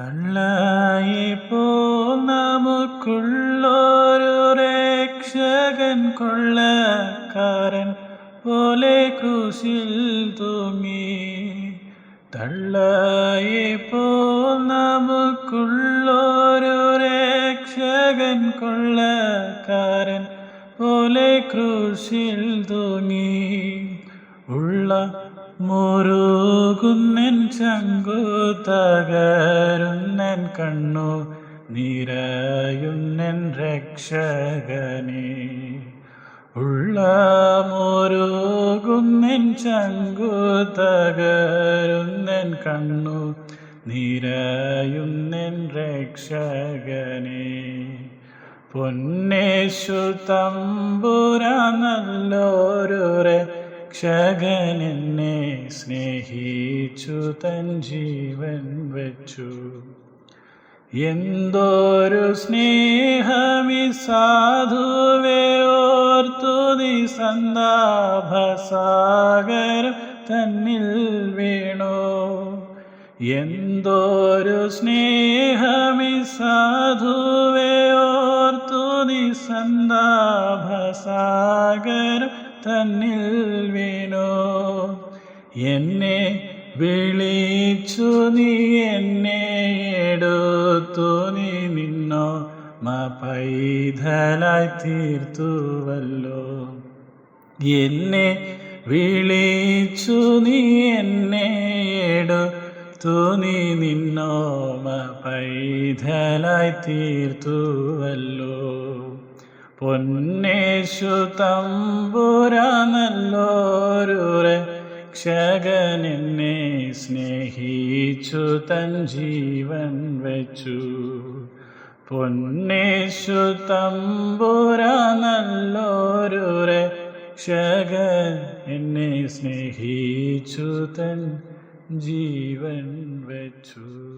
തള്ളായിപ്പോ നമുക്കുള്ളൊരു രക്ഷകൻ കൊള്ളക്കാരൻ പോലെ ക്രൂശിൽ തൂങ്ങി. തള്ളായിപ്പോ നമുക്കുള്ളൊരു രക്ഷകൻ കൊള്ളക്കാരൻ പോലെ ക്രൂശിൽ തൂങ്ങി. ഉള്ള മുറുകുന്നൻ ചങ്കു തകരുന്നൻ കണ്ണു നിറയുന്നൻ രക്ഷകനെ. ഉള്ള മുറുകുന്നൻ ചങ്കു തകരുന്നൻ കണ്ണു നിറയുന്നൻ രക്ഷകനെ. പൊന്നേശു തമ്പുര എന്നെ സ്നേഹിച്ചു തൻ ജീവൻ വച്ചു. എന്തോരു സ്നേഹമി സാധുവേ ഓർത്തു നീ സന്താഭസാഗരം തന്നിൽ വീണു. എന്തോരു സ്നേഹമി സാധുവേ ഓർത്തു നീ സന്താഭസാഗരം തന്നിൽ വീണോ? എന്നെ വിളിച്ചു നീ എന്നെ എടുത്തു. നീ നിന്നോ? മൈതലായി തീർത്തുവല്ലോ. എന്നെ വിളിച്ചു നീ എന്നെ എടുത്തു. നീ നിന്നോ? പൈതലായി തീർത്തുവല്ലോ. പൊന്നേശു തമ്പുര ക്ഷകനെന്നെ സ്നേഹിച്ചു തൻ ജീവൻ വെച്ചു. പൊന്നേശു തമ്പുര നല്ലൊരു എന്നെ സ്നേഹിച്ചു തൻ ജീവൻ വെച്ചു.